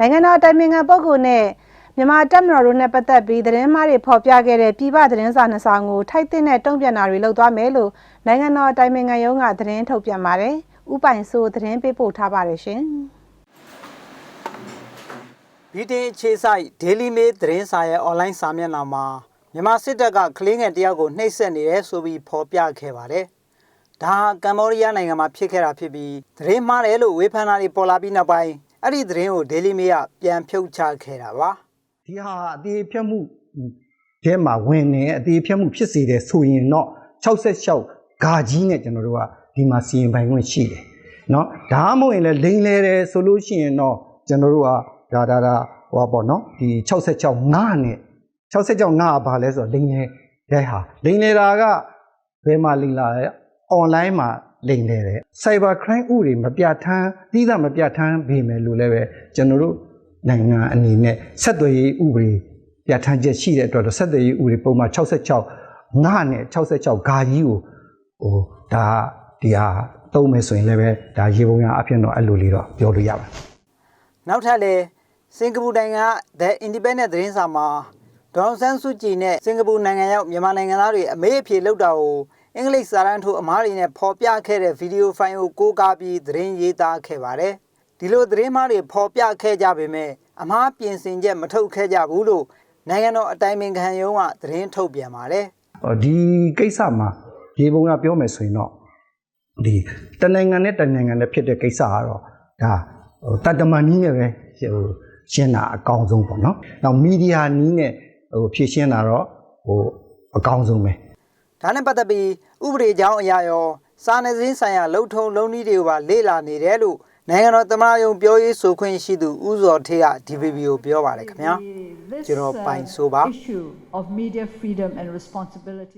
နိုင်ငံတော်တိုင်ပင်ခံပုဂ္ဂိုလ်နဲ့မြန်မာတပ်မတော်တို့နဲ့ပတ်သက်ပြီးသတင်းမှားတွေဖော်ပြခဲ့တဲ့ပြည်ပသတင်းစာနှစ်ဆောင်ကိုထိုက်တဲ့နဲ့တုံ့ပြန်တာတွေလုပ်သွားမယ်လို့နိုင်ငံတော်တိုင်ပင်ခံရုံးကသတင်းထုတ်ပြန်ပါတယ်။ဥပိုင်ဆိုသတင်းပေးပို့ထားပါတယ်ရှင်။ဗြိတိန်အခြေစိုက် Daily Mail သတင်းစာရဲ့ online စာမျက်နှာမှာမြန်မာစစ်တပ်ကကလေးငယ်တယောက်ကိုနှိပ်စက်နေတယ်ဆိုပြီးဖော်ပြခဲ့ပါတယ်။ဒါဟာကမ္ဘောဒီးယားနိုင်ငံမှာဖြစ်ခဲ့တာဖြစ်ပြီးသတင်းမှားတယ်လို့ဝေဖန်တာတွေပေါ်လာပြီးနောက်ပိုင်း အဲ့ဒီသတင်းကို Daily Mail ကပြန်ဖြုတ်ချခဲ့တာပါ။ ဒီဟာအသေးဖြတ်မှုထဲမှာဝင်နေအသေးဖြတ်မှုဖြစ်စေတယ်ဆိုရင်တော့66ဂါကြီးနဲ့ကျွန်တော်တို့ကဒီမှာစီရင်ပိုင်ခွင့်ရှိတယ်เนาะဒါမှမဟုတ်ရင်လည်းလိန်လဲတယ်ဆိုလို့ရှိရင်တော့ကျွန်တော်တို့ကဒါဒါဒါဟောပေါ့เนาะဒီ66ငါနဲ့66ငါကဘာလဲဆိုတော့လိန်လဲတဲ့ဟာလိန်လဲတာကဘယ်မှာလိန်လာလဲ online မှာ လိန်လဲတယ် cyber crime ဥတွေမပြဋ္ဌာန်းသီးသန့်မပြဋ္ဌာန်းပေမယ်လို့လည်းပဲကျွန်တော်တို့နိုင်ငံအနေနဲ့ဆက်သွယ်ရေးဥပဒေပြဋ္ဌာန်းချက်ရှိတဲ့အတွက်တော့ဆက်သွယ်ရေးဥပဒေပုံမှန်66ငါနဲ့66ဂါကြီးကိုဟိုဒါဒီဟာသုံးမယ်ဆိုရင်လည်းပဲဒါရေပုံရအဖြစ်တော့အဲ့လိုလေးတော့ပြောလို့ရပါတယ်နောက်ထပ်လည်းစင်ကာပူနိုင်ငံက The Independent သတင်းစာမှာဒေါအောင်ဆန်းစုကြည်နဲ့စင်ကာပူနိုင်ငံရောက်မြန်မာနိုင်ငံသားတွေအမေးအဖြေလုပ်တာကို အင်္ဂလိပ်စာတန်းထိုးအမားတွေနဲ့ဖော်ပြခဲ့တဲ့ဗီဒီယိုဖိုင်ကိုကိုးကားပြီးသတင်းရေးသားခဲ့ပါတယ်။ဒီလိုသတင်းမှားတွေဖော်ပြခဲ့ကြပေမဲ့အမားပြင်ဆင်ချက်မထုတ်ခဲ့ကြဘူးလို့နိုင်ငံတော်အတိုင်ပင်ခံရုံးကသတင်းထုတ်ပြန်ပါတယ်။ဟောဒီကိစ္စမှာရေပုံရပြောမယ်ဆိုရင်တော့ဒီတနိုင်ငံနဲ့တနိုင်ငံနဲ့ဖြစ်တဲ့ကိစ္စကတော့ဒါဟိုတတမန်နီးနဲ့ပဲဟိုရှင်းတာအကောင်းဆုံးပေါ့နော်။နောက်မီဒီယာနီးနဲ့ဟိုဖြည့်ရှင်းတာတော့ဟိုအကောင်းဆုံးပဲ ဒါနဲ့ပတ်သက်ပြီးဥပဒေကြောင်းအရာရောစာနယ်ဇင်းဆိုင်ရာလုံထုံလုံနည်းတွေကိုပါလေ့လာနေတယ်လို့နိုင်ငံတော်သမ္မတရုံးပြောရေးဆိုခွင့်ရှိသူဦးစောထေးက DVB ကိုပြောပါတယ်ခင်ဗျာ This, ကျွန်တော် uh, ပိုင်ဆိုပါ issue of media freedom and responsibility